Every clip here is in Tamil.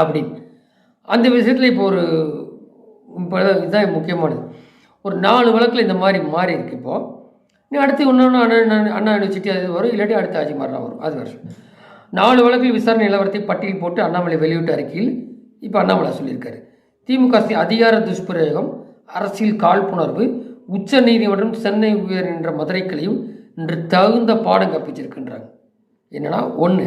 அப்படின்னு அந்த விஷயத்தில் இப்போ ஒரு இப்போ இதுதான் முக்கியமானது. ஒரு நாலு வழக்கில் இந்த மாதிரி மாறி இருக்கு இப்போது நீ அடுத்து இன்னொன்று அண்ணா அண்ணா யூனிவர்சிட்டி அது வரும் இல்லாட்டி அடுத்த ஆட்சி மாறினா வரும். அது வருஷம் நாலு வழக்கில் விசாரணை நிலவரத்தை பட்டியல் போட்டு அண்ணாமலை வெளியிட்ட அறிக்கையில் இப்போ அண்ணாமலை சொல்லியிருக்காரு. திமுக அதிகார துஷ்பிரயோகம் அரசியல் காழ்ப்புணர்வு உச்ச நீதிமன்றம் சென்னை உயர் என்ற மதுரைக்களையும் இன்று தகுந்த பாடம் கற்பிச்சிருக்கின்றாங்க. என்னென்னா ஒன்று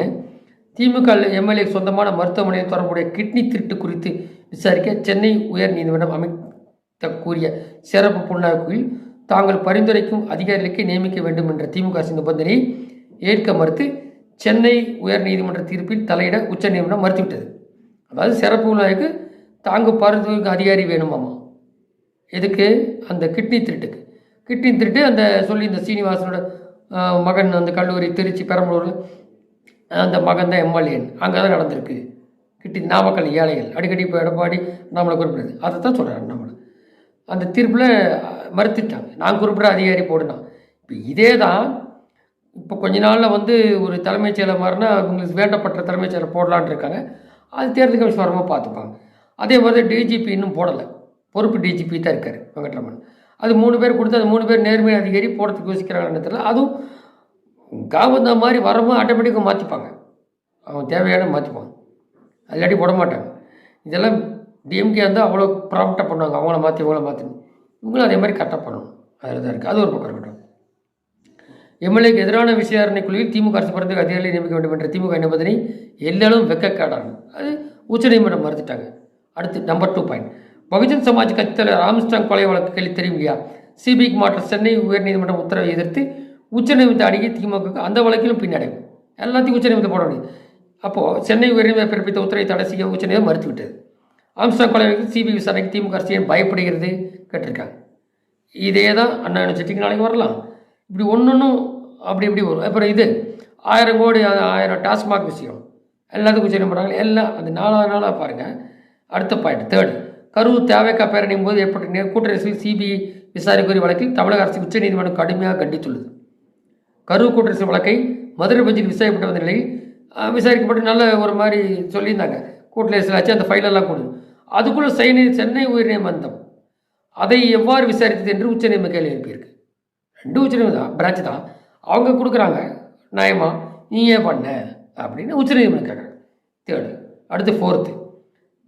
திமுக எம்எல்ஏ சொந்தமான மருத்துவமனையில் தொடர்புடைய கிட்னி திருட்டு குறித்து விசாரிக்க சென்னை உயர் நீதிமன்றம் அமைத்த கூறிய சிறப்பு புலனாய்வில் தாங்கள் பரிந்துரைக்கும் அதிகாரிகளுக்கு நியமிக்க வேண்டும் என்ற திமுக அரசின் நிபந்தனையை ஏற்க மறுத்து சென்னை உயர் நீதிமன்ற தீர்ப்பில் தலையிட உச்சநீதிமன்றம் மறுத்துவிட்டது. அதாவது சிறப்பு விழாவுக்கு தாங்க பரிந்துரைக்கும் அதிகாரி வேணுமாமா? எதுக்கு? அந்த கிட்னி திருட்டுக்கு. கிட்னி திருட்டு அந்த சொல்லி இந்த சீனிவாசனோட மகன் அந்த கல்லூரி திருச்சி பெரம்பலூரில் அந்த மகன் தான் எம்எல்ஏன். அங்கே தான் நடந்திருக்கு. கிட்டி நாமக்கல் ஏழைகள். அடிக்கடி இப்போ எடப்பாடி நம்மளை குறிப்பிடுது. அதை தான் சொல்கிறாரு நம்மளை. அந்த தீர்ப்பில் மறுத்துட்டாங்க. நான் குறிப்பிட அதிகாரி போடுனா இப்போ இதே தான் இப்போ கொஞ்ச நாளில் வந்து ஒரு தலைமைச் செயலர் மாறினா உங்களுக்கு வேண்டப்பட்ட தலைமைச் செயலர் போடலான்னு இருக்காங்க. அது தேர்தல் கமிஷன் வரமாக பார்த்துப்பாங்க. அதே மாதிரி டிஜிபி இன்னும் போடலை. பொறுப்பு டிஜிபி தான் இருக்கார் வெங்கட்ரமன். அது மூணு பேர் கொடுத்து அது மூணு பேர் நேர்மை அதிகாரி போடுறதுக்கு யோசிக்கிறாங்கன்னு தெரியல. அதுவும் காவந்த மாதிரி வரவும் ஆட்டோமேட்டிக்காக மாற்றிப்பாங்க அவங்க தேவையான மாற்றிப்பாங்க இல்லாட்டி போட மாட்டாங்க. இதெல்லாம் டிஎம்கே வந்து அவ்வளோ ப்ராப்டாக பண்ணுவாங்க. அவங்கள மாற்றி இவங்கள மாற்றணும் இவங்களும் அதே மாதிரி கரெக்டாக பண்ணணும் அதில் தான் இருக்குது அது ஒரு பக்கம் இருக்கட்டும். எம்எல்ஏக்கு எதிரான விசாரணை குழுவில் திமுக அரசு பரிந்துரை அதிகாரிகளை நியமிக்க வேண்டும் என்ற திமுக நிபந்தனை எல்லாரும் வெக்கக்காடாங்க அது உச்சநீதிமன்றம் மறுத்துட்டாங்க. அடுத்து number two point Bahujan Samaj கட்சித் தலைவர் ராம்ஸ்டாங் கொலை வழக்கு கேள்வி தெரியும் இல்லையா? சிபிஐக்கு மாற்ற சென்னை உயர்நீதிமன்றம் உத்தரவை எதிர்த்து உச்சநீதிமன்ற அணுகி திமுக அந்த வழக்கிலும் பின்னடைவு. எல்லாத்தையும் உச்சநீதிமன்றம் போட முடியும் அப்போது சென்னை உயர்நீதிமன்றம் பிறப்பித்த உத்தரவை தடை செய்ய உச்சநீதிமன்றம் மறுத்துவிட்டது. ஆம்ஸ்டாங் கொலை வழக்கு சிபிஐ விசாரணைக்கு திமுக அரசு ஏன் பயப்படுகிறது? கேட்டிருக்காங்க. இதே தான் அண்ணா யூனிவர்சிட்டிக்கு நாளைக்கு வரலாம். இப்படி ஒன்றொன்றும் அப்படி இப்படி வரும். அப்புறம் இது ஆயிரம் கோடி ஆயிரம் டாஸ்மாக் விஷயம். எல்லாத்துக்கும் உச்சநீதி பண்ணுறாங்க எல்லாம் அந்த நாலாவது நாளாக பாருங்கள் அடுத்த பாயிண்ட் தேர்டு கரூர் தேவைக்கா பேரணியும் போது ஏற்பட்ட கூட்டரசு கூட்டரசில் சிபிஐ விசாரிக்கோரி வழக்கில் தமிழக அரசு உச்சநீதிமன்றம் கடுமையாக கண்டித்துள்ளது. கரூர் கூட்டரசு வழக்கை மதுரை பஞ்சில் விசாரிக்கப்பட்டு வந்த நிலையில் விசாரிக்கப்பட்டு நல்ல ஒரு மாதிரி சொல்லியிருந்தாங்க. கூட்டரசில் ஆச்சு அந்த ஃபைலெல்லாம் கொடு. அதுக்குள்ளே சென்னை சென்னை உயர்நீதிமன்றம் அதை எவ்வாறு விசாரித்தது என்று உச்சநீதிமன்ற கேள்வி எழுப்பியிருக்கு. ரெண்டு உச்சநீதிமன்றம் தான் பிரான்ச் தான். அவங்க கொடுக்குறாங்க. நியாயமா? நீ ஏன் பண்ண? அப்படின்னு உச்சநீதிமன்றம் கேட்குறாங்க. தேர்டு அடுத்து ஃபோர்த்து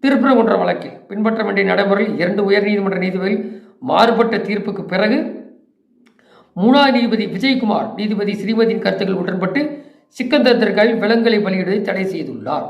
திருப்பரங்குன்ற வழக்கில் பின்பற்ற வேண்டிய நடைமுறையில் இரண்டு உயர்நீதிமன்ற நீதிபதிகள் மாறுபட்ட தீர்ப்புக்கு பிறகு மூணாவது நீதிபதி விஜயகுமார் நீதிபதி ஸ்ரீமதியின் கருத்துக்கள் உடன்பட்டு சிக்கந்தத்திற்காக விலங்குகளை பலியிடுவதை தடை செய்துள்ளார்.